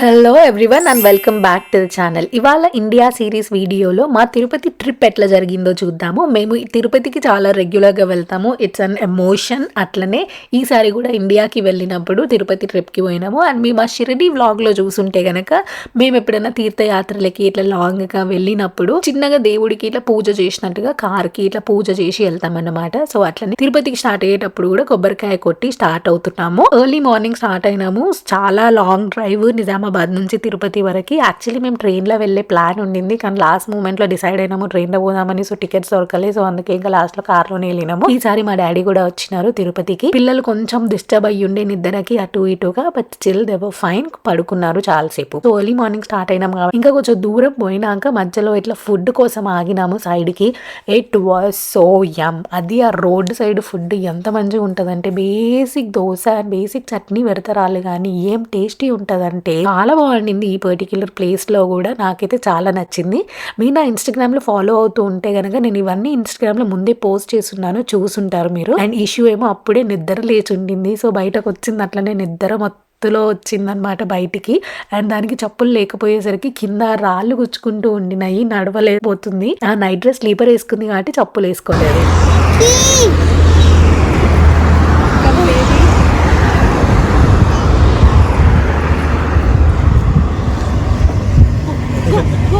Hello everyone and welcome back to the channel ఇవాళ India series వీడియోలో మా Tirupati trip ఎట్లా జరిగిందో చూద్దాము. మేము తిరుపతికి చాలా రెగ్యులర్గా వెళ్తాము. ఇట్స్ అన్ ఎమోషన్ అట్లనే ఈసారి కూడా ఇండియాకి వెళ్ళినప్పుడు తిరుపతి ట్రిప్కి పోయినాము. అండ్ మేము ఆ షిరిడి వ్లాగ్లో చూసుంటే కనుక మేము ఎప్పుడైనా తీర్థయాత్రలకి ఇట్లా లాంగ్గా వెళ్ళినప్పుడు చిన్నగా దేవుడికి ఇట్లా పూజ చేసినట్టుగా కార్కి ఇట్లా పూజ చేసి వెళ్తామన్నమాట. సో అట్లనే తిరుపతికి స్టార్ట్ అయ్యేటప్పుడు కూడా కొబ్బరికాయ కొట్టి స్టార్ట్ అవుతున్నాము. ఎర్లీ మార్నింగ్ స్టార్ట్ అయినాము. చాలా లాంగ్ డ్రైవ్ నిజామాబాద్ నుంచి తిరుపతి వరకు. యాక్చువల్లీ మేము ట్రైన్లో వెళ్ళే ప్లాన్ ఉండింది కానీ లాస్ట్ మూమెంట్లో డిసైడ్ అయినాము ట్రైన్లో పోదామని. సో టికెట్స్ దొరకలేదు సో అందుకే ఇంకా లాస్ట్లో కార్లోనే వెళ్ళినాము. ఈసారి మా డాడీ కూడా వచ్చినారు తిరుపతికి. పిల్లలు కొంచెం డిస్టర్బ్ అయ్యి ఉండే నిద్రకి అటు ఇటుగా బట్ స్టిల్ దెవర్ ఫైన్ పడుకున్నారు చాలాసేపు. సో ఎర్లీ మార్నింగ్ స్టార్ట్ అయినాం కాబట్టి ఇంకా కొంచెం దూరం పోయినాక మధ్యలో ఇట్లా ఫుడ్ కోసం ఆగినాము సైడ్కి. ఇట్ వాజ్ సో యమ్ అది ఆ రోడ్ సైడ్ ఫుడ్ ఎంత మంచిగా ఉంటుందంటే basic dosa and basic chutney పెడతారాలు కానీ ఏం టేస్టీ ఉంటుందంటే చాలా బాగుండింది ఈ పర్టిక్యులర్ ప్లేస్లో కూడా. నాకైతే చాలా నచ్చింది. మీరు నా ఇన్స్టాగ్రామ్లో ఫాలో అవుతూ ఉంటే కనుక నేను ఇవన్నీ ఇన్స్టాగ్రామ్లో ముందే పోస్ట్ చేస్తున్నాను. చూసుంటారు మీరు. అండ్ ఇష్యూ ఏమో అప్పుడే నిద్ర లేచి ఉండింది. సో బయటకు వచ్చింది అట్లనే నిద్ర మొత్తం మత్తులో వచ్చిందనమాట బయటికి. అండ్ దానికి చెప్పులు లేకపోయేసరికి కింద రాళ్ళు గుచ్చుకుంటూ ఉండినాయి. నడవలేకపోతుంది. ఆ నైట్ డ్రెస్ స్లీపర్ వేసుకుంది కాబట్టి చెప్పులు వేసుకోలేదు.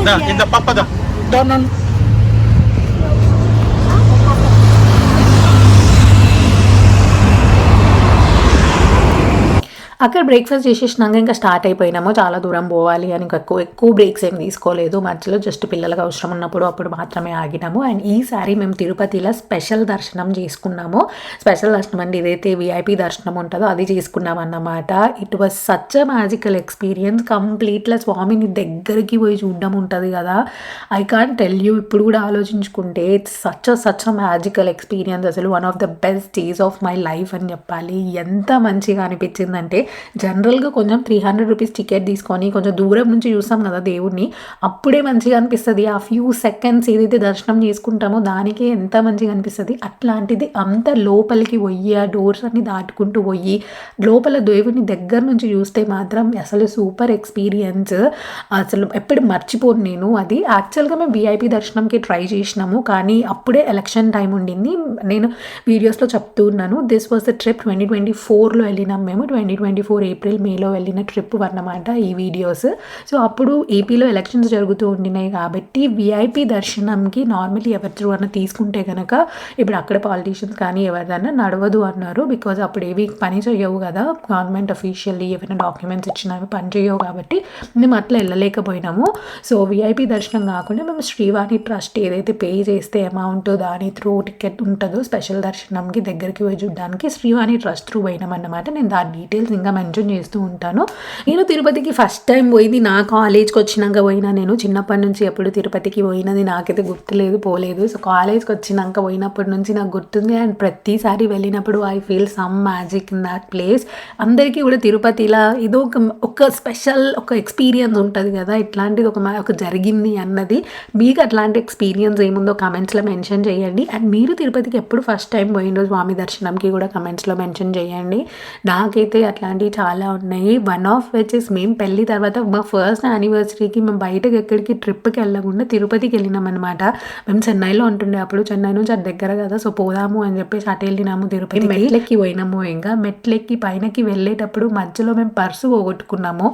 Iya. Dah, indah papa dah. Donan అక్కడ బ్రేక్ఫాస్ట్ చేసేసినాక ఇంకా స్టార్ట్ అయిపోయినాము చాలా దూరం పోవాలి అని ఇంకా ఎక్కువ ఎక్కువ బ్రేక్స్ ఏం తీసుకోలేదు. మధ్యలో జస్ట్ పిల్లలకు అవసరం ఉన్నప్పుడు అప్పుడు మాత్రమే ఆగినాము. అండ్ ఈసారి మేము తిరుపతిలో స్పెషల్ దర్శనం చేసుకున్నాము. స్పెషల్ దర్శనం అంటే ఏదైతే విఐపి దర్శనం ఉంటుందో అది చేసుకున్నాం అన్నమాట. It was such a magical experience కంప్లీట్లా స్వామిని దగ్గరికి పోయి చూడడం ఉంటుంది కదా. ఐ కాన్ టెల్ యూ ఇప్పుడు కూడా ఆలోచించుకుంటే it's such such a magical experience అసలు one of the best days of my life అని చెప్పాలి. ఎంత మంచిగా అనిపించిందంటే జనరల్గా కొంచెం త్రీ హండ్రెడ్ రూపీస్ టికెట్ తీసుకొని కొంచెం దూరం నుంచి చూస్తాం కదా దేవుడిని అప్పుడే మంచిగా అనిపిస్తుంది. ఆ ఫ్యూ సెకండ్స్ ఏదైతే దర్శనం చేసుకుంటామో దానికే ఎంత మంచిగా అనిపిస్తుంది. అట్లాంటిది అంత లోపలికి పోయి ఆ డోర్స్ అన్ని దాటుకుంటూ పోయి లోపల దేవుడిని దగ్గర నుంచి చూస్తే మాత్రం అసలు సూపర్ ఎక్స్పీరియన్స్ అసలు ఎప్పుడు మర్చిపోను నేను. అది యాక్చువల్గా మేము వీఐపీ దర్శనంకి ట్రై చేసినాము కానీ అప్పుడే ఎలక్షన్ టైం ఉండింది. నేను వీడియోస్లో చెప్తూ ఉన్నాను. This was the trip twenty twenty ఫోర్లో వెళ్ళినాం మేము. Twenty twenty twenty four April మేలో వెళ్ళిన ట్రిప్ అన్నమాట ఈ వీడియోస్. సో అప్పుడు ఏపీలో ఎలక్షన్స్ జరుగుతూ ఉండినాయి కాబట్టి విఐపి దర్శనంకి నార్మల్లీ ఎవరి త్రూ అన్న తీసుకుంటే కనుక ఇప్పుడు అక్కడ పాలిటీషియన్స్ కానీ ఎవరిదన్నా నడవదు అన్నారు బికాజ్ అప్పుడు ఏవి పని చేయవు కదా గవర్నమెంట్ అఫీషియల్లీ ఏమైనా డాక్యుమెంట్స్ ఇచ్చినా పని చేయవు కాబట్టి మేము అట్లా వెళ్ళలేకపోయినాము. సో విఐపి దర్శనం కాకుండా మేము శ్రీవాణి ట్రస్ట్ ఏదైతే పే చేస్తే అమౌంట్ దాని త్రూ టికెట్ ఉంటుందో స్పెషల్ దర్శనంకి దగ్గరికి పోయి చూడడానికి శ్రీవాణి ట్రస్ట్ త్రూ పోయినామన్నమాట. నేను దాని డీటెయిల్స్ ఇంకా మెన్షన్ చేస్తూ ఉంటాను. నేను తిరుపతికి ఫస్ట్ టైం పోయింది. నా కాలేజ్కి వచ్చినాక పోయినా నేను. చిన్నప్పటి నుంచి ఎప్పుడు తిరుపతికి పోయినది నాకైతే గుర్తులేదు పోలేదు. సో కాలేజ్కి వచ్చినాక పోయినప్పటి నుంచి నాకు గుర్తుంది. అండ్ ప్రతిసారి వెళ్ళినప్పుడు I feel some magic in that place అందరికీ కూడా తిరుపతిలా ఇదో ఒక ఒక స్పెషల్ ఒక ఎక్స్పీరియన్స్ ఉంటుంది కదా. ఇట్లాంటిది ఒక ఒక జరిగింది అన్నది. మీకు అట్లాంటి ఎక్స్పీరియన్స్ ఏముందో కమెంట్స్లో మెన్షన్ చేయండి. అండ్ మీరు తిరుపతికి ఎప్పుడు ఫస్ట్ టైం పోయిండో స్వామి దర్శనంకి కూడా కమెంట్స్లో మెన్షన్ చేయండి. నాకైతే అట్లాంటివి చాలా ఉన్నాయి. వన్ ఆఫ్ విచ్ ఇస్ మేము పెళ్ళి తర్వాత మా ఫస్ట్ యానివర్సరీకి మేము బయటకు ఎక్కడికి ట్రిప్కి వెళ్ళకుండా తిరుపతికి వెళ్ళినాం అనమాట మేము చెన్నైలో ఉంటుండే అప్పుడు. చెన్నై నుంచి అది దగ్గర కదా సో పోదాము అని చెప్పేసి అటు వెళ్ళినాము తిరుపతి మెట్లెక్కి పోయినాము ఇంకా మెట్లెక్కి పైనకి వెళ్ళేటప్పుడు మధ్యలో మేము పర్సు పోగొట్టుకున్నాము.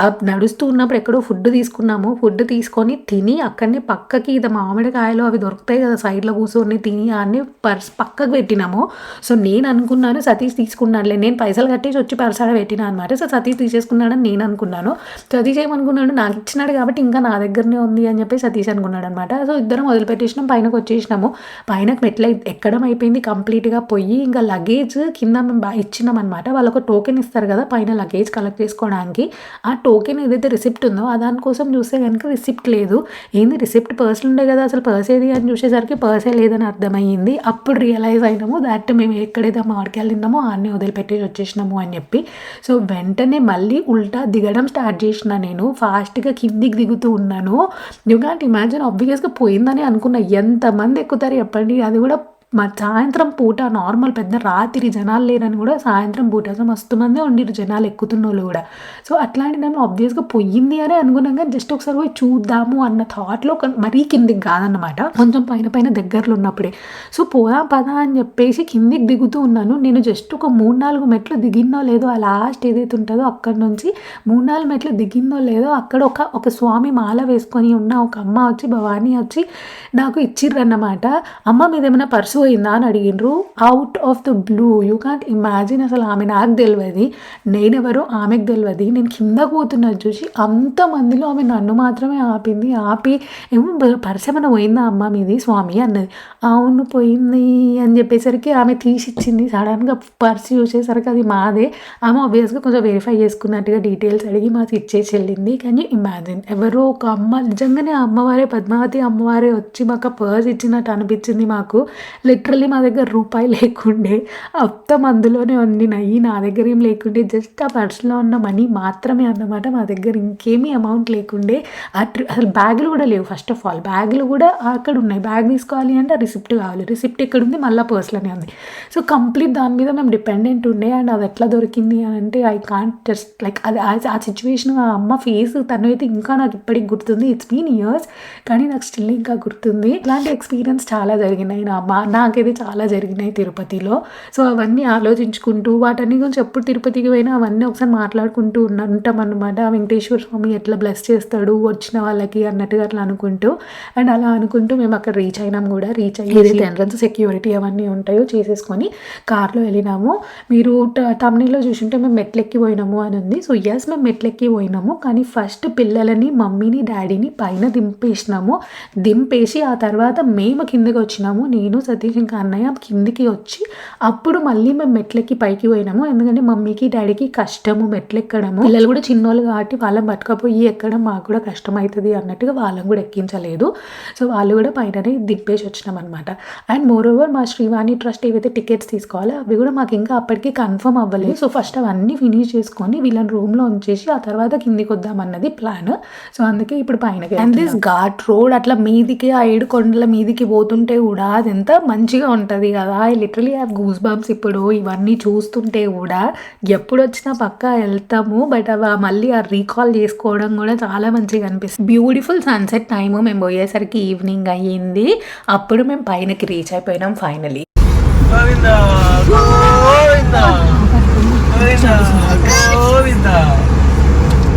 ఆ నడుస్తూ ఉన్నప్పుడు ఎక్కడో ఫుడ్ తీసుకున్నాము. ఫుడ్ తీసుకొని తిని అక్కడనే పక్కకి ఇది మామిడికాయలు అవి దొరుకుతాయి కదా సైడ్లో కూర్చొని తిని అన్ని పర్స్ పక్కకు పెట్టినాము. సో నేను అనుకున్నాను సతీష్ తీసుకున్నాడులే. నేను పైసలు కట్టేసి వచ్చి పర్స్ ఆడ పెట్టినా అనమాట సో సతీష్ తీసేసుకున్నాడని నేను అనుకున్నాను. సతీష్ ఏమనుకున్నాడు నాకు ఇచ్చినాడు కాబట్టి ఇంకా నా దగ్గరనే ఉంది అని చెప్పి సతీష్ అనుకున్నాడు అనమాట సో ఇద్దరం వదిలిపెట్టేసినాం పైనకి వచ్చేసినాము. పైన మెట్ల ఎక్కడం అయిపోయింది కంప్లీట్గా పోయి ఇంకా లగేజ్ కింద మేము ఇచ్చినాం అనమాట వాళ్ళకు టోకెన్ ఇస్తారు కదా పైన లగేజ్ కలెక్ట్ చేసుకోవడానికి. ఆ టోకెన్ ఏదైతే రిసిప్ట్ ఉందో ఆ దానికోసం చూస్తే కనుక రిసిప్ట్ లేదు. ఏంది రిసిప్ట్ పర్స్ ఉండే కదా అసలు పర్స్ ఏది అని చూసేసరికి పర్సే లేదని అర్థమయ్యింది. అప్పుడు రియలైజ్ అయినాము దాట్ మేము ఎక్కడైతే మామిడికాయలు తిన్నామో అన్నీ వదిలిపెట్టేసి వచ్చేసినాము అని చెప్పి. సో వెంటనే మళ్ళీ ఉల్టా దిగడం స్టార్ట్ చేసిన నేను ఫాస్ట్గా కిందికి దిగుతూ ఉన్నాను. యూ కాంట్ ఇమాజిన్ ఆబ్వియస్గా పోయిందని అనుకున్నా ఎంతమంది ఎక్కుతారు చెప్పండి. అది కూడా మా సాయంత్రం పూట నార్మల్ పెద్ద రాత్రి జనాలు లేరని కూడా సాయంత్రం పూట సో మస్తు మందే ఉండిరు జనాలు ఎక్కుతున్న వాళ్ళు కూడా. సో అట్లాంటి టైంలో ఆబ్వియస్గా పోయింది అని అనుగుణంగా జస్ట్ ఒకసారి పోయి చూద్దాము అన్న థాట్లో మరీ కిందికి కాదన్నమాట. కొంచెం పైన పైన దగ్గరలో ఉన్నప్పుడే. సో పోదాం పదా అని చెప్పేసి కిందికి దిగుతూ ఉన్నాను. నేను జస్ట్ ఒక మూడు నాలుగు మెట్లు దిగిందో లేదో ఆ లాస్ట్ ఏదైతే ఉంటుందో అక్కడ నుంచి మూడు నాలుగు మెట్లు దిగిందో లేదో అక్కడ ఒక ఒక స్వామి మాల వేసుకొని ఉన్న ఒక అమ్మ వచ్చి భవానీ వచ్చి నాకు ఇచ్చిర్రన్నమాట. అమ్మ మీద ఏమైనా పర్సు పోయిందా అని అడిగినరు out of the blue you can't imagine అసలు ఆమె నాకు తెలియదు నేనెవరో ఆమెకు తెలియదు నేను కింద పోతున్నది చూసి అంతమందిలో ఆమె నన్ను మాత్రమే ఆపింది ఆపి ఏమో బ- ఏమైనా పోయిందా అమ్మ మీది స్వామి అన్నది. అవును పోయింది అని చెప్పేసరికి ఆమె తీసిచ్చింది. సడన్గా పర్స్ చూసేసరికి అది మాదే. ఆమె ఆబ్వియస్గా కొంచెం వెరిఫై చేసుకున్నట్టుగా డీటెయిల్స్ అడిగి మాకు ఇచ్చేసి వెళ్ళింది. కానీ ఇమాజిన్ ఎవరో ఒక అమ్మ నిజంగానే ఆ అమ్మవారే పద్మావతి అమ్మవారే వచ్చి మాకు పర్స్ ఇచ్చినట్టు అనిపించింది మాకు. లిటరలీ మా దగ్గర రూపాయి లేకుండే మొత్తం అందులోనే నయ్యి నా దగ్గర ఏం లేకుండే జస్ట్ ఆ పర్స్లో ఉన్న మనీ మాత్రమే అన్నమాట మా దగ్గర ఇంకేమీ అమౌంట్ లేకుండే. ఆ ట్రి అసలు బ్యాగులు కూడా లేవు ఫస్ట్ ఆఫ్ ఆల్. బ్యాగులు కూడా అక్కడ ఉన్నాయి. బ్యాగ్ తీసుకోవాలి అంటే రిసిప్ట్ కావాలి. రిసిప్ట్ ఎక్కడ ఉంది? మళ్ళీ పర్స్లోనే ఉంది. సో కంప్లీట్ దాని మీద మేము డిపెండెంట్ ఉండే అండ్ అది ఎట్లా దొరికింది అని అంటే ఐ కాంట్ జస్ట్ లైక్ అది ఆ- ఆ సిచ్యువేషన్ ఆ అమ్మ ఫేస్ తను అయితే ఇంకా నాకు ఇప్పటికి గుర్తుంది. ఇట్స్ బీన్ ఇయర్స్ కానీ నాకు స్టిల్ ఇంకా గుర్తుంది. ఇలాంటి ఎక్స్పీరియన్స్ చాలా జరిగినాయి. నా అమ్మ నాకైతే చాలా జరిగినాయి తిరుపతిలో. సో అవన్నీ ఆలోచించుకుంటూ వాటన్ని గురించి ఎప్పుడు తిరుపతికి పోయినా అవన్నీ ఒకసారి మాట్లాడుకుంటూ ఉన్న ఉంటాం అనమాట వెంకటేశ్వర స్వామి ఎట్లా బ్లెస్ చేస్తాడు వచ్చిన వాళ్ళకి అన్నట్టుగా అట్లా అనుకుంటూ. అండ్ అలా అనుకుంటూ మేము అక్కడ రీచ్ అయినాం కూడా. రీచ్ అయ్యి ఏదైతే ఎంట్రన్స్ సెక్యూరిటీ అవన్నీ ఉంటాయో చేసేసుకొని కార్లో వెళ్ళినాము. మీరు తమిళలో చూసుంటే మేము మెట్లెక్కి పోయినాము అని ఉంది. సో ఎస్ మేము మెట్లెక్కి పోయినాము. కానీ ఫస్ట్ పిల్లలని మమ్మీని డాడీని పైన దింపేసినాము. దింపేసి ఆ తర్వాత మేము కిందకి వచ్చినాము. నేను ఇంకా అన్నయ్య. కిందికి వచ్చి అప్పుడు మళ్ళీ మేము మెట్లెక్కి పైకి పోయినాము. ఎందుకంటే మమ్మీకి డాడీకి కష్టము మెట్లు ఎక్కడము పిల్లలు కూడా చిన్నోళ్ళు కాబట్టి వాళ్ళని పట్టుకపోయి ఎక్కడం మాకు కూడా కష్టం అవుతుంది అన్నట్టుగా వాళ్ళని కూడా ఎక్కించలేదు. సో వాళ్ళు కూడా పైననే దింపేసి వచ్చినాం అనమాట అండ్ మోర్ ఓవర్ మా శ్రీవాణి ట్రస్ట్ ఏవైతే టికెట్స్ తీసుకోవాలో అవి కూడా మాకు ఇంకా అప్పటికి కన్ఫర్మ్ అవ్వలేదు. సో ఫస్ట్ అవన్నీ ఫినిష్ చేసుకొని వీళ్ళని రూమ్లో ఉంచేసి ఆ తర్వాత కిందికి వద్దామన్నది ప్లాన్ సో అందుకే ఇప్పుడు పైనకి అండ్ దిస్ ఘాట్ రోడ్ అట్లా మీదికి ఆ ఏడు కొండల మీదికి పోతుంటే కూడా అది ఎంత మంచిగా ఉంటుంది కదా. I literally have goose bumps ఇప్పుడు. ఇవన్నీ చూస్తుంటే కూడా ఎప్పుడు వచ్చినా పక్కా వెళ్తాము. బట్ అవి మళ్ళీ ఆ రీకాల్ చేసుకోవడం కూడా చాలా మంచిగా అనిపిస్తుంది. బ్యూటిఫుల్ సన్సెట్ టైము మేము పోయేసరికి ఈవినింగ్ అయ్యింది. అప్పుడు మేము పైనకి రీచ్ అయిపోయినాం ఫైనలీ గోవింద.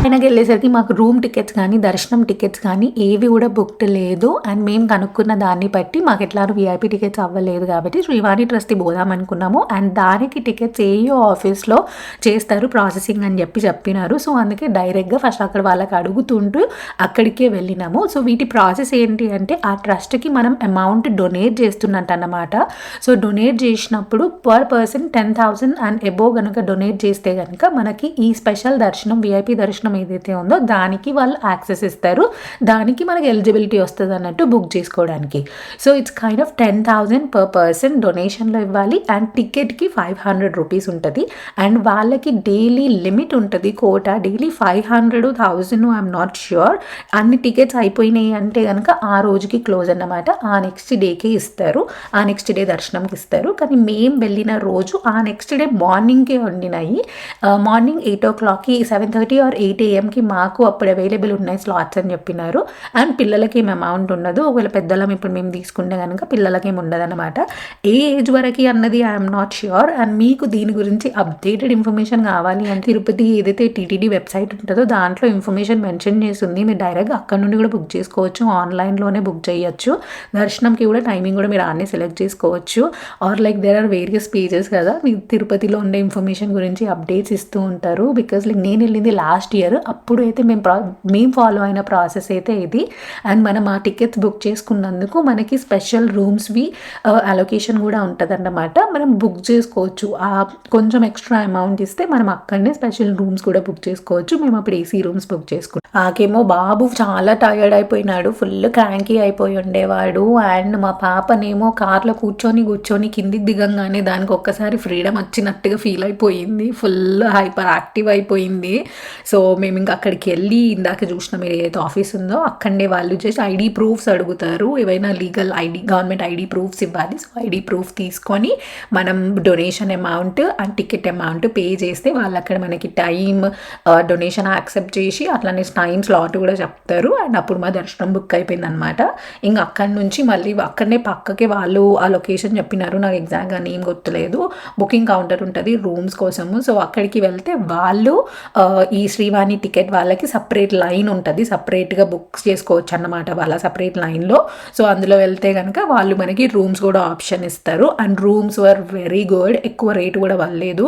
గోవింద వెళ్ళేసరికి మాకు రూమ్ టికెట్స్ కానీ దర్శనం టికెట్స్ కానీ ఏవి కూడా బుక్డ్ లేదు. అండ్ మేము కనుక్కున్న దాన్ని బట్టి మాకు ఎట్లానో వీఐపీ టికెట్స్ అవ్వలేదు కాబట్టి శ్రీవాణి ట్రస్ట్కి పోదాం అనుకున్నాము. అండ్ దానికి టికెట్స్ ఏయో ఆఫీస్లో చేస్తారు ప్రాసెసింగ్ అని చెప్పి చెప్పినారు. సో అందుకే డైరెక్ట్గా ఫస్ట్ అక్కడ వాళ్ళకి అడుగుతుంటూ అక్కడికే వెళ్ళినాము. సో వీటి ప్రాసెస్ ఏంటి అంటే ఆ ట్రస్ట్కి మనం అమౌంట్ డొనేట్ చేస్తున్నట్టు అన్నమాట. సో డొనేట్ చేసినప్పుడు per person ten thousand and above కనుక డొనేట్ చేస్తే కనుక మనకి ఈ స్పెషల్ దర్శనం విఐపి దర్శనం ఏదైతే ఉందో దానికి వాళ్ళు యాక్సెస్ ఇస్తారు. దానికి మనకి ఎలిజిబిలిటీ వస్తుంది అన్నట్టు బుక్ చేసుకోవడానికి. So it's kind of ten thousand per person డొనేషన్లో ఇవ్వాలి. అండ్ టికెట్కి ఫైవ్ హండ్రెడ్ రూపీస్ ఉంటుంది. అండ్ వాళ్ళకి డైలీ లిమిట్ ఉంటుంది quota daily five hundred thousand I'm not sure అన్ని టికెట్స్ అయిపోయినాయి అంటే కనుక ఆ రోజుకి క్లోజ్ అన్నమాట. ఆ నెక్స్ట్ డేకి ఇస్తారు. ఆ నెక్స్ట్ డే దర్శనంకి ఇస్తారు. కానీ మేము వెళ్ళిన రోజు ఆ నెక్స్ట్ డే మార్నింగ్కే వండినాయి. మార్నింగ్ ఎయిట్ ఓ క్లాక్కి సెవెన్ థర్టీ ఆర్ ఎయిట్ ఏఎంకి మాకు అప్పుడు అవైలబుల్ ఉన్నాయి స్లాట్స్ అని చెప్పినారు. అండ్ పిల్లలకి ఏం అమౌంట్ ఉండదు. ఒకవేళ పెద్దలం ఇప్పుడు మేము తీసుకుంటే కనుక పిల్లలకి ఏమి ఉండదు అనమాట ఏ ఏజ్ వరకు అన్నది ఐఎమ్ నాట్ ష్యూర్ అండ్ మీకు దీని గురించి అప్డేటెడ్ ఇన్ఫర్మేషన్ కావాలి అంటే తిరుపతి ఏదైతే టీటీడీ వెబ్సైట్ ఉంటుందో దాంట్లో ఇన్ఫర్మేషన్ మెన్షన్ చేసింది మీరు డైరెక్ట్గా అక్కడ నుండి కూడా బుక్ చేసుకోవచ్చు. ఆన్లైన్లోనే బుక్ చేయొచ్చు. దర్శనంకి కూడా టైమింగ్ కూడా మీరు అన్నీ సెలెక్ట్ చేసుకోవచ్చు. Or like there are various pages కదా. మీ తిరుపతిలో ఉండే ఇన్ఫర్మేషన్ గురించి అప్డేట్స్ ఇస్తూ ఉంటారు. బికాస్ లైక్ నేను వెళ్ళింది లాస్ట్ ఇయర్ అప్పుడు అయితే మేము ప్రా మేము ఫాలో అయిన ప్రాసెస్ అయితే ఇది. అండ్ మనం ఆ టికెట్స్ బుక్ చేసుకున్నందుకు మనకి స్పెషల్ రూమ్స్వి అలొకేషన్ కూడా ఉంటుందన్నమాట. మనం బుక్ చేసుకోవచ్చు. ఆ కొంచెం ఎక్స్ట్రా అమౌంట్ ఇస్తే మనం అక్కడనే స్పెషల్ రూమ్స్ కూడా బుక్ చేసుకోవచ్చు. మేము అప్పుడు ఏసీ రూమ్స్ బుక్ చేసుకున్నాం. నాకేమో బాబు చాలా టైర్డ్ అయిపోయినాడు. ఫుల్ క్రాంకీ అయిపోయి ఉండేవాడు. అండ్ మా పాపనేమో కార్లో కూర్చొని కూర్చొని కిందికి దిగంగానే దానికి ఒక్కసారి ఫ్రీడమ్ వచ్చినట్టుగా ఫీల్ అయిపోయింది. ఫుల్ హైపర్ యాక్టివ్ అయిపోయింది. సో మేము ఇంకా అక్కడికి వెళ్ళి ఇందాక చూసిన మీరు ఏదైతే ఆఫీస్ ఉందో అక్కడనే వాళ్ళు చేసి ఐడి ప్రూఫ్స్ అడుగుతారు. ఏవైనా legal ID government ID proofs ఇవ్వాలి. సో ఐడి ప్రూఫ్ తీసుకొని మనం donation amount and ticket amount pay చేస్తే వాళ్ళు అక్కడ మనకి టైం డొనేషన్ యాక్సెప్ట్ చేసి అట్లానే టైం స్లాట్ కూడా చెప్తారు. అండ్ అప్పుడు మా దర్శనం బుక్ అయిపోయింది అనమాట ఇంకా అక్కడి నుంచి మళ్ళీ అక్కడనే పక్కకే వాళ్ళు ఆ లొకేషన్ చెప్పినారు. నాకు ఎగ్జాక్ట్గా నేమ్ గుర్తులేదు. బుకింగ్ కౌంటర్ ఉంటుంది రూమ్స్ కోసము. సో అక్కడికి వెళ్తే వాళ్ళు uh, ఈ శ్రీవాణి టికెట్ వాళ్ళకి సపరేట్ లైన్ ఉంటుంది. సపరేట్గా బుక్ చేసుకోవచ్చు అన్నమాట వాళ్ళ సపరేట్ లైన్లో. సో అందులో వెళ్తే కనుక వాళ్ళు మనకి రూమ్స్ కూడా ఆప్షన్ ఇస్తారు. And rooms were very good. ఎక్కువ రేట్ కూడా వల్లేదు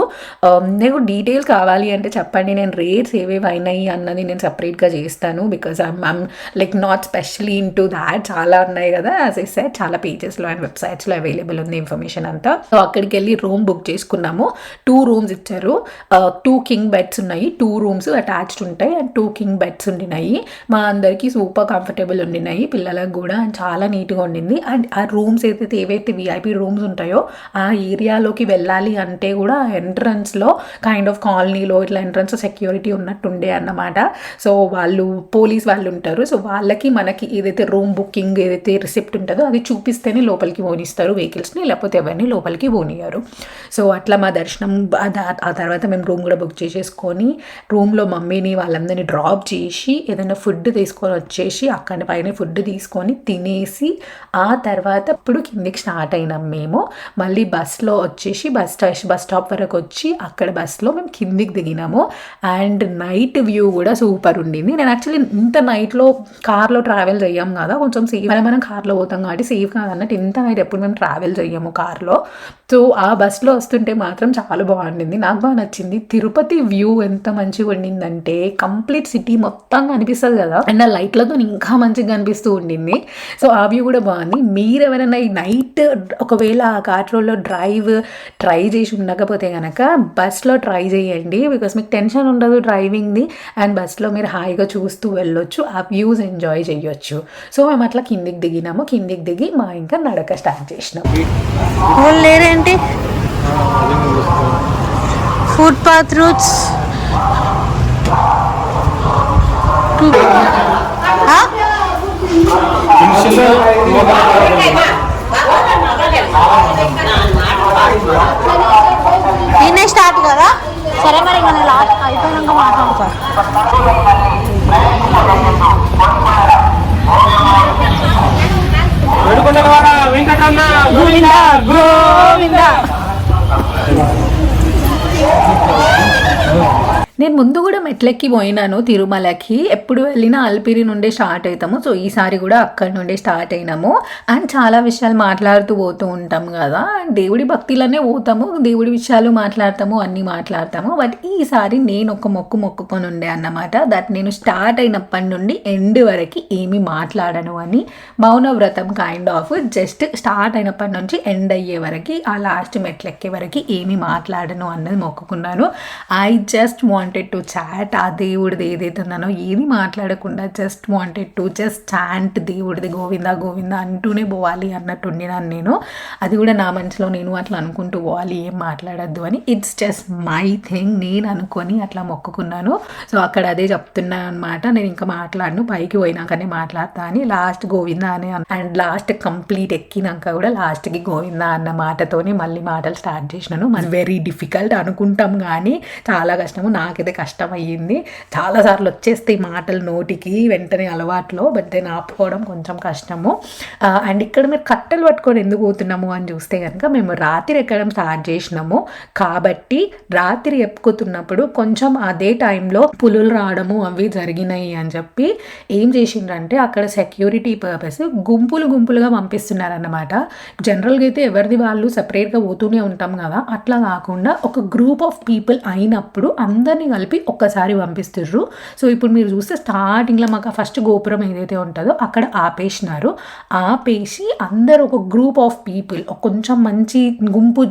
నాకు డీటెయిల్స్ కావాలి అంటే చెప్పండి. నేను రేట్స్ ఏవేవి అయినాయి అన్నది నేను సపరేట్గా చేస్తాను because I'm I'm like not specially into that. చాలా ఉన్నాయి కదా. యాజ్ ఐ సెట్ చాలా పేజెస్లో అండ్ వెబ్సైట్స్లో అవైలబుల్ ఉంది ఇన్ఫర్మేషన్ అంతా. సో అక్కడికి వెళ్ళి రూమ్ బుక్ చేసుకున్నాము. టూ రూమ్స్ ఇచ్చారు. టూ కింగ్ బెడ్స్ ఉన్నాయి. టూ రూమ్స్ అటాచ్ అటాచ్డ్ ఉంటాయి. అండ్ టూ కింగ్ బెడ్స్ ఉండినాయి. మా అందరికీ సూపర్ కంఫర్టబుల్ ఉండినాయి. పిల్లలకు కూడా చాలా నీట్గా ఉండింది. అండ్ ఆ రూమ్స్ ఏదైతే ఏవైతే విఐపి రూమ్స్ ఉంటాయో ఆ ఏరియాలోకి వెళ్ళాలి అంటే కూడా ఎంట్రన్స్లో కైండ్ ఆఫ్ కాలనీలో ఇట్లా ఎంట్రన్స్ సెక్యూరిటీ ఉన్నట్టుండే అన్నమాట. సో వాళ్ళు పోలీస్ వాళ్ళు ఉంటారు. సో వాళ్ళకి మనకి ఏదైతే రూమ్ బుకింగ్ ఏదైతే రిసిప్ట్ ఉంటుందో అది చూపిస్తేనే లోపలికి పోనిస్తారు వెహికల్స్ని లేకపోతే ఎవరిని లోపలికి పోనీయరు సో అట్లా మా దర్శనం ఆ దా- ఆ తర్వాత మేము రూమ్ కూడా బుక్ చేసేసుకొని రూమ్లో మమ్మీ మమ్మీని వాళ్ళందరినీ డ్రాప్ చేసి ఏదైనా ఫుడ్ తీసుకొని వచ్చేసి అక్కడి పైన ఫుడ్ తీసుకొని తినేసి ఆ తర్వాత ఇప్పుడు కిందికి స్టార్ట్ అయినాం మేము. మళ్ళీ బస్లో వచ్చేసి బస్ స్టేషన్ బస్ స్టాప్ వరకు వచ్చి అక్కడ బస్లో మేము కిందికి దిగినాము. అండ్ నైట్ వ్యూ కూడా సూపర్ ఉండింది. నేను యాక్చువల్లీ ఇంత నైట్లో కార్లో ట్రావెల్ చేయం కదా కొంచెం సేఫ్ మనం మనం కార్లో పోతాం కాబట్టి సేఫ్ కాదన్నట్టు ఇంత నైట్ ఎప్పుడు మేము ట్రావెల్ చేయము కార్లో సో ఆ బస్లో వస్తుంటే మాత్రం చాలా బాగుండింది. నాకు బాగా నచ్చింది. తిరుపతి వ్యూ ఎంత మంచిగా ఉండిందంటే కంప్లీట్ సిటీ మొత్తం కనిపిస్తుంది కదా. అండ్ ఆ లైట్లతో ఇంకా మంచిగా కనిపిస్తూ ఉండింది. సో ఆ వ్యూ కూడా బాగుంది. మీరు ఎవరైనా ఈ నైట్ ఒకవేళ ఆ కార్లో డ్రైవ్ ట్రై చేసి ఉండకపోతే కనుక బస్లో ట్రై చేయండి. బికాస్ మీకు టెన్షన్ ఉండదు డ్రైవింగ్ది. అండ్ బస్లో మీరు హాయిగా చూస్తూ వెళ్ళొచ్చు. ఆ వ్యూస్ ఎంజాయ్ చేయొచ్చు. సో మేము అట్లా కిందికి దిగినాము. కిందికి దిగి మా ఇంకా నడక స్టార్ట్ చేసినాం. లేరేంటి? ఫుట్ పాత్ రూట్స్ నిన్నే స్టార్ట్ కదా? సరే మరి మన లాస్ట్ అయిపోయినాక మాట్లాడతా. వెంకటన్న వెంకటరమణ గోవిందా గోవిందా. నేను ముందు కూడా మెట్లెక్కి పోయినాను తిరుమలకి. ఎప్పుడు వెళ్ళినా అల్పిరి నుండే స్టార్ట్ అవుతాము సో ఈసారి కూడా అక్కడి నుండే స్టార్ట్ అయినాము. అండ్ చాలా విషయాలు మాట్లాడుతూ పోతూ ఉంటాం కదా. అండ్ దేవుడి భక్తిలోనే పోతాము. దేవుడి విషయాలు మాట్లాడతాము. అన్నీ మాట్లాడతాము. బట్ ఈసారి నేను ఒక మొక్కు మొక్కుకొని ఉండే అన్నమాట. దట్ నేను స్టార్ట్ అయినప్పటి నుండి ఎండ్ వరకు ఏమి మాట్లాడను అని మౌన వ్రతం కైండ్ ఆఫ్ జస్ట్ స్టార్ట్ అయినప్పటి నుంచి ఎండ్ అయ్యే వరకు ఆ లాస్ట్ మెట్లెక్కే వరకు ఏమి మాట్లాడను అన్నది మొక్కుకున్నాను. I just wanted to chat ఆ దేవుడిది ఏదైతే ఉన్నానో ఏది మాట్లాడకుండా just wanted to just chant దేవుడిది గోవింద గోవింద అంటూనే పోవాలి అన్నట్టు ఉండినాను నేను. అది కూడా నా మనసులో నేను అట్లా అనుకుంటూ పోవాలి ఏం మాట్లాడద్దు అని. ఇట్స్ జస్ట్ మై థింగ్ నేను అనుకొని అట్లా మొక్కుకున్నాను. సో అక్కడ అదే చెప్తున్నాను అనమాట నేను ఇంకా మాట్లాడను పైకి పోయినాకనే మాట్లాడతా అని. లాస్ట్ గోవింద అని అండ్ లాస్ట్ కంప్లీట్ ఎక్కినాక కూడా లాస్ట్కి గోవింద అన్న మాటతోనే మళ్ళీ మాటలు స్టార్ట్ చేసినాను. మన వెరీ డిఫికల్ట్ అనుకుంటాం కానీ చాలా కష్టము. నాకైతే కష్టం అయ్యింది చాలాసార్లు వచ్చేస్తాయి మాటలు నోటికి వెంటనే అలవాట్లో బట్ దెన్ ఆపుకోవడం కొంచెం కష్టము. అండ్ ఇక్కడ మీరు కట్టెలు పట్టుకొని ఎందుకు పోతున్నాము అని చూస్తే కనుక మేము రాత్రి ఎక్కడం స్టార్ట్ చేసినాము. కాబట్టి రాత్రి ఎక్కుతున్నప్పుడు కొంచెం అదే టైంలో పులులు రావడము అవి జరిగినాయి అని చెప్పి ఏం చేసిండ్రంటే అక్కడ సెక్యూరిటీ పర్పస్ గుంపులు గుంపులుగా పంపిస్తున్నారన్నమాట. జనరల్గా అయితే ఎవరిది వాళ్ళు సపరేట్గా పోతూనే ఉంటాం కదా. అట్లా కాకుండా ఒక గ్రూప్ ఆఫ్ పీపుల్ అయినప్పుడు అందరిని కలిపి ఒక్కసారి పంపిస్తుర్రు. సో ఇప్పుడు మీరు చూస్తే స్టార్టింగ్లో మాకు ఫస్ట్ గోపురం ఏదైతే ఉంటుందో అక్కడ ఆపేసినారు. ఆపేసి అందరు ఒక గ్రూప్ ఆఫ్ పీపుల్ కొంచెం మంచి గుంపు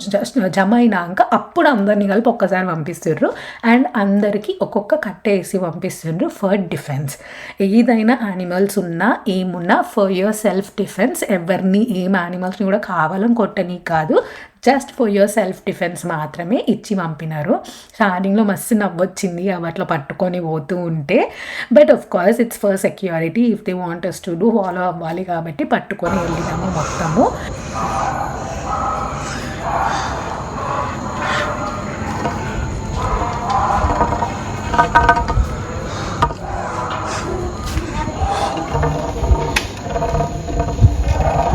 జమ అయినాక అప్పుడు అందరినీ కలిపి ఒక్కసారి పంపిస్తుర్రు. అండ్ అందరికీ ఒక్కొక్క కట్టేసి పంపిస్తుండ్రు ఫర్ డిఫెన్స్. ఏదైనా యానిమల్స్ ఉన్నా ఏమున్నా ఫర్ యువర్ సెల్ఫ్ డిఫెన్స్. ఎవరిని ఏం యానిమల్స్ని కూడా కావాలని కొట్టని కాదు. Just for your self defence మాత్రమే ఇచ్చి పంపినారు. స్టార్టింగ్లో మస్తు నవ్వొచ్చింది అవి అట్లా పట్టుకొని పోతూ ఉంటే. But of course it's for security if they want us to do follow అవ్వాలి కాబట్టి పట్టుకొని వెళ్ళినాము మొత్తము.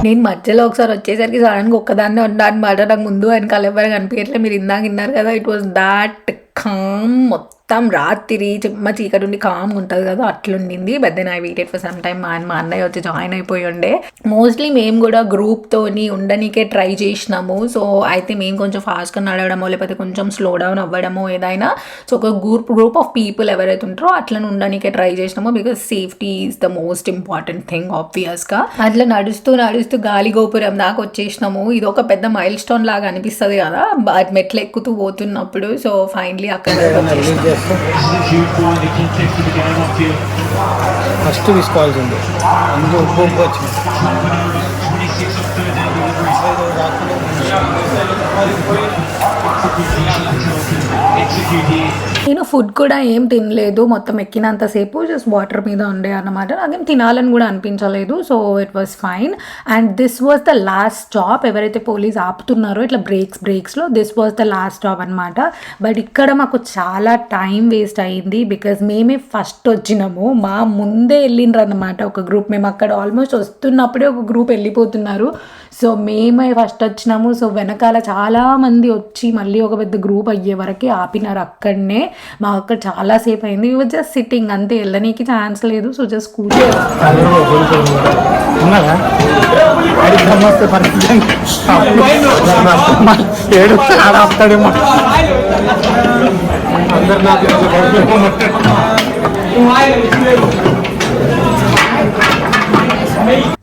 నేను మధ్యలో ఒకసారి వచ్చేసరికి సడన్గా ఒక్కదాన్నే ఉన్నా అనమాట నాకు ముందు వెనకాల ఎవరు కనిపించట్లే మీరు ఇందాక విన్నారు కదా ఇట్ వాస్ దాట్ కామ్ మొత్తం. రాత్రి చిమ్మ చీకటి ఉండి కామ్ ఉంటుంది కదా అట్లుండింది. But then I waited for some time మా మా అన్నయ్య వచ్చి జాయిన్ అయిపోయి ఉండే. మోస్ట్లీ మేము కూడా గ్రూప్తోని ఉండనీకే ట్రై చేసినాము. సో అయితే మేము కొంచెం ఫాస్ట్గా నడవడమో లేకపోతే కొంచెం స్లో డౌన్ అవ్వడమో ఏదైనా. సో ఒక గ్రూప్ గ్రూప్ ఆఫ్ పీపుల్ ఎవరైతే ఉంటారో అట్లా ఉండనీకే ట్రై చేసినాము. Because safety is the most important thing ఆబ్వియస్గా అట్లా నడుస్తూ నడుస్తూ గాలి గోపురం దాకా వచ్చేసినాము. ఇది ఒక పెద్ద మైల్ స్టోన్ లాగా అనిపిస్తుంది కదా మెట్లు ఎక్కుతూ పోతున్నప్పుడు. సో ఫైనలీ అక్కడ వచ్చేసినాము. ఫస్ట్ తీసుకోవాల్సింది అందులో ఉప్పు ఉప్పు వచ్చింది నేను ఫుడ్ కూడా ఏం తినలేదు. మొత్తం ఎక్కినంతసేపు జస్ట్ వాటర్ మీద ఉండే అన్నమాట. నాకేం తినాలని కూడా అనిపించలేదు. So it was fine and this was the last stop ఎవరైతే పోలీస్ ఆపుతున్నారో ఇట్లా breaks బ్రేక్స్లో this was the last stop అనమాట బట్ ఇక్కడ మాకు చాలా టైం వేస్ట్ అయ్యింది బికాజ్ మేమే ఫస్ట్ వచ్చినాము. మా ముందే వెళ్ళిండ్రు అనమాట ఒక గ్రూప్ మేము అక్కడ ఆల్మోస్ట్ వస్తున్నప్పుడే ఒక గ్రూప్ వెళ్ళిపోతున్నారు. సో మేమే ఫస్ట్ వచ్చినాము. సో వెనకాల చాలామంది వచ్చి మళ్ళీ ఒక పెద్ద గ్రూప్ అయ్యే వరకు ఆపినారు అక్కడనే. మాకు అక్కడ చాలా సేపు అయింది జస్ట్ సిట్టింగ్ అంతే వెళ్ళనీకి ఛాన్స్ లేదు. సో జస్ట్ కూర్చో నాకు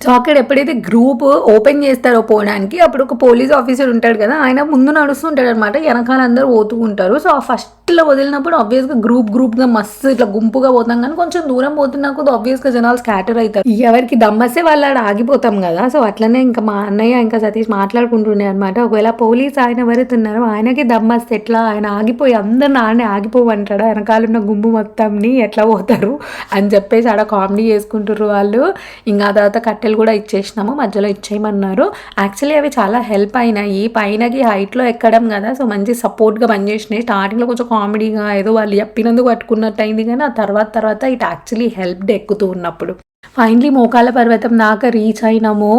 సో అక్కడ ఎప్పుడైతే గ్రూప్ ఓపెన్ చేస్తారో పోవడానికి అప్పుడు ఒక పోలీస్ ఆఫీసర్ ఉంటాడు కదా ఆయన ముందు నడుస్తుంటాడు అనమాట వెనకాల అందరూ పోతూ ఉంటారు సో ఆ ఇట్లా వదిలినప్పుడు ఆబ్వియస్గా గ్రూప్ గ్రూప్గా మస్తు ఇట్లా గుంపుగా పోతాం కానీ కొంచెం దూరం పోతున్నా కొద్ది ఆబ్వియస్గా జనాలు స్కాటర్ అవుతారు. ఎవరికి దమ్మస్తే వాళ్ళు ఆడ ఆగిపోతాం కదా. సో అట్లనే ఇంకా మా అన్నయ్య ఇంకా సతీష్ మాట్లాడుకుంటుండే అనమాట ఒకవేళ పోలీస్ ఆయన ఎవరైతే ఆయనకి దమ్మస్తే ఎట్లా? ఆయన ఆగిపోయి అందరిని ఆడనే వెనకాల వెనకాలన్న గుంపు మొత్తంని ఎట్లా పోతారు? అని చెప్పేసి ఆడ కామెడీ చేసుకుంటారు వాళ్ళు. ఇంకా తర్వాత కట్టెలు కూడా ఇచ్చేసినాము మధ్యలో ఇచ్చేయమన్నారు. యాక్చువల్లీ అవి చాలా హెల్ప్ అయినాయి. పైనకి హైట్లో ఎక్కడం కదా. సో మంచి సపోర్ట్గా పనిచేసినాయి. స్టార్టింగ్లో కొంచెం కామెడీగా ఏదో వాళ్ళు చెప్పినందుకు పట్టుకున్నట్టు అయింది కానీ ఆ తర్వాత తర్వాత ఇట్ యాక్చువల్లీ హెల్ప్డ్ ఎక్కుతూ ఉన్నప్పుడు. ఫైనలీ మోకాల పర్వతం దాకా రీచ్ అయినాము.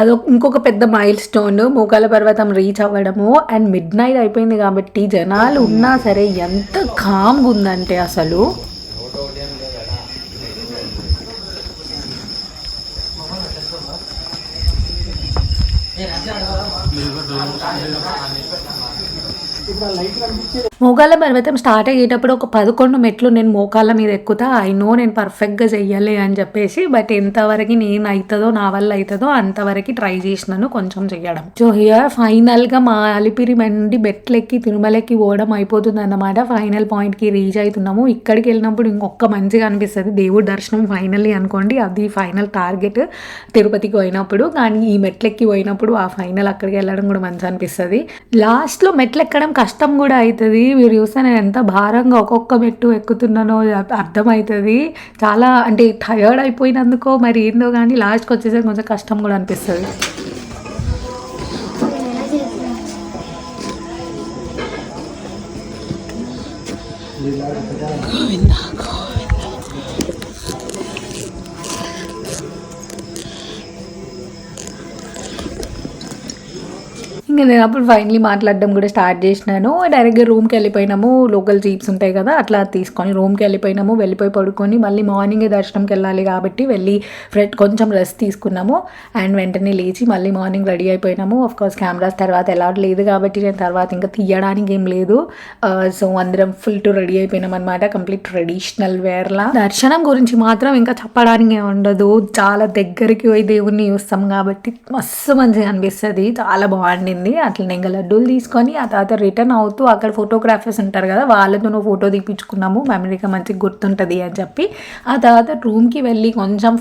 అదొక ఇంకొక పెద్ద మైల్ స్టోన్ మోకాల పర్వతం రీచ్ అవ్వడము. అండ్ మిడ్ నైట్ అయిపోయింది కాబట్టి జనాలు ఉన్నా సరే ఎంత కామ్గా ఉందంటే అసలు. మోకాళ్ళ పర్వతం స్టార్ట్ అయ్యేటప్పుడు ఒక పదకొండు మెట్లు నేను మోకాళ్ళ మీద ఎక్కుతా. ఐ నో నేను పర్ఫెక్ట్గా చెయ్యాలి అని చెప్పేసి బట్ ఎంతవరకు నేను అవుతుందో నా వల్ల అవుతుందో అంతవరకు ట్రై చేసినాను కొంచెం చెయ్యడం. సో హియర్ ఫైనల్గా మా అలిపిరి మండి మెట్లెక్కి తిరుమలకి పోవడం అయిపోతుంది అన్నమాట. ఫైనల్ పాయింట్కి రీచ్ అవుతున్నాము ఇక్కడికి వెళ్ళినప్పుడు ఇంకొక మంచిగా అనిపిస్తుంది. దేవుడి దర్శనం ఫైనల్లీ అనుకోండి అది ఫైనల్ టార్గెట్ తిరుపతికి పోయినప్పుడు. కానీ ఈ మెట్లెక్కి పోయినప్పుడు ఆ ఫైనల్ అక్కడికి వెళ్ళడం కూడా మంచి అనిపిస్తుంది. లాస్ట్లో మెట్లు ఎక్కడం కష్టం కూడా అవుతుంది మీరు చూస్తే నేను ఎంత భారంగా ఒక్కొక్క మెట్టు ఎక్కుతున్నానో అర్థమవుతుంది చాలా అంటే టయర్డ్ అయిపోయినందుకో మరి ఏందో కానీ లాస్ట్కి వచ్చేసరికి కొంచెం కష్టం కూడా అనిపిస్తుంది. ఇంకా నేను అప్పుడు ఫైనలీ మాట్లాడడం కూడా స్టార్ట్ చేసినాను. డైరెక్ట్గా రూమ్కి వెళ్ళిపోయినాము. లోకల్ జీప్స్ ఉంటాయి కదా అట్లా తీసుకొని రూమ్కి వెళ్ళిపోయినాము. వెళ్ళిపోయి పడుకొని మళ్ళీ మార్నింగే దర్శనంకి వెళ్ళాలి కాబట్టి వెళ్ళి ఫ్రెడ్ కొంచెం రెస్ట్ తీసుకున్నాము. అండ్ వెంటనే లేచి మళ్ళీ మార్నింగ్ రెడీ అయిపోయినాము. ఆఫ్ కోర్స్ కెమెరాస్ తర్వాత ఎలా లేదు కాబట్టి నేను తర్వాత ఇంకా తీయడానికి ఏం లేదు. Uh, సో అందరం ఫుల్ టు రెడీ అయిపోయినాం అనమాట కంప్లీట్ ట్రెడిషనల్ వేర్లా దర్శనం గురించి మాత్రం ఇంకా చెప్పడానికి ఉండదు. చాలా దగ్గరికి పోయి దేవుణ్ణి చూస్తాం కాబట్టి మస్తు మంచిగా అనిపిస్తుంది. చాలా బాగుండింది. అట్లనే ఇంకా లడ్డూలు తీసుకొని ఆ తర్వాత రిటర్న్ అవుతూ అక్కడ ఫోటోగ్రాఫర్స్ ఉంటారు కదా వాళ్ళతో ఫోటో తీపించుకున్నాము మెమరీగా మంచిగా గుర్తుంటుంది అని చెప్పి ఆ తర్వాత రూమ్కి వెళ్ళి కొంచెం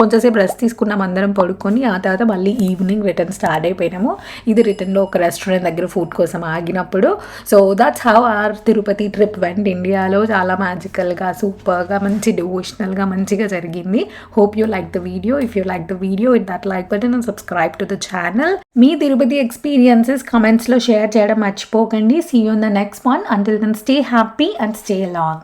కొంచెంసేపు రెస్ట్ తీసుకున్నాం అందరం పడుకొని ఆ తర్వాత మళ్ళీ ఈవినింగ్ రిటర్న్ స్టార్ట్ అయిపోయినాము. ఇది రిటర్న్లో ఒక రెస్టారెంట్ దగ్గర ఫుడ్ కోసం ఆగినప్పుడు. So that's how our Tirupati trip went ఇండియాలో చాలా మ్యాజికల్గా సూపర్గా మంచి డివోషనల్గా మంచిగా జరిగింది. Hope you like the video if you like the video hit that like button and subscribe to the channel me Tirupati experiences కమెంట్స్లో షేర్ చేయడం మర్చిపోకండి. See you in the next one until then stay happy and stay long